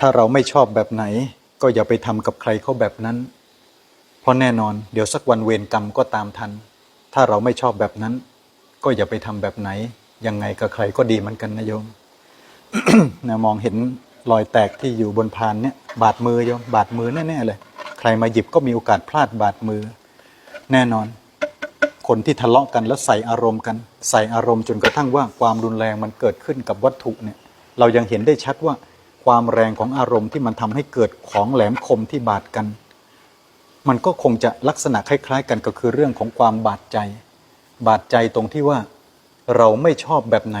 ถ้าเราไม่ชอบแบบไหน ก็อย่าไปทำกับใครเขาแบบนั้น เพราะแน่นอนเดี๋ยวสักวันเวรกรรมก็ตามทัน ถ้าเราไม่ชอบแบบนั้น ก็อย่าไปทำแบบไหน ยังไงกับใครก็ดีเหมือนกันนะโยมนะมองเห็นรอยแตกที่อยู่บนพานเนี่ยบาดมือโยมบาดมือแน่ๆเลย ใครมาหยิบก็มีโอกาสพลาดบาดมือ แน่นอน คนที่ทะเลาะกันแล้วใส่อารมณ์กัน ใส่อารมณ์จนกระทั่งว่าความรุนแรงมันเกิดขึ้นกับวัตถุเนี่ย เรายังเห็นได้ชัดว่า ความแรงของอารมณ์ที่มันทำให้เกิดของแหลมคมที่บาดกัน มันก็คงจะลักษณะคล้าย ๆ กันก็คือเรื่องของความบาดใจ บาดใจตรงที่ว่าเราไม่ชอบแบบไหน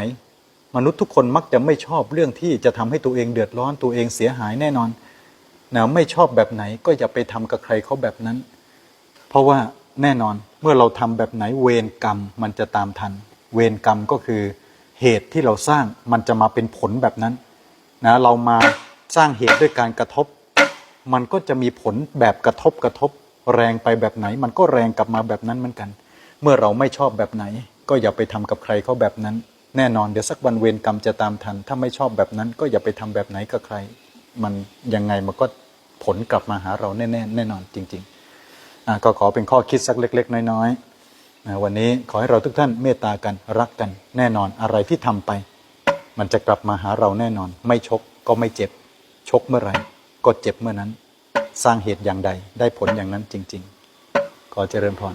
มนุษย์ทุกคนมักจะไม่ชอบเรื่องที่จะทำให้ตัวเองเดือดร้อนตัวเองเสียหายแน่นอนนะไม่ชอบแบบไหนก็อย่าไปทำกับใครเขาแบบนั้น เพราะว่าแน่นอนเมื่อเราทำแบบไหนเวรกรรมมันจะตามทัน เวรกรรมก็คือเหตุที่เราสร้างมันจะมาเป็นผลแบบนั้น นะเรามาสร้างเหตุด้วยการกระทบ มันก็จะมีผลแบบกระทบกระทบแรงไปแบบไหน มันก็แรงกลับมาแบบนั้นเหมือนกัน เมื่อเราไม่ชอบแบบไหน ก็อย่าไปทำกับใครเขาแบบนั้น แน่นอนเดี๋ยวสักวันเวรกรรมจะตามทัน ถ้าไม่ชอบแบบนั้น ก็อย่าไปทำแบบไหนกับใคร มันยังไงมันก็ผลกลับมาหาเราแน่ๆแน่นอนจริงๆอะก็ขอเป็นข้อคิดสักเล็ก ๆ น้อยๆวันนี้ขอให้เราทุกท่านเมตตากันรักกัน แน่นอนอะไรที่ทำไป มันจะกลับมาหาเราแน่นอน ไม่ชกก็ไม่เจ็บ ชกเมื่อไหร่ ก็เจ็บเมื่อนั้น สร้างเหตุอย่างใดได้ผลอย่างนั้นจริง ๆ ขอเจริญพร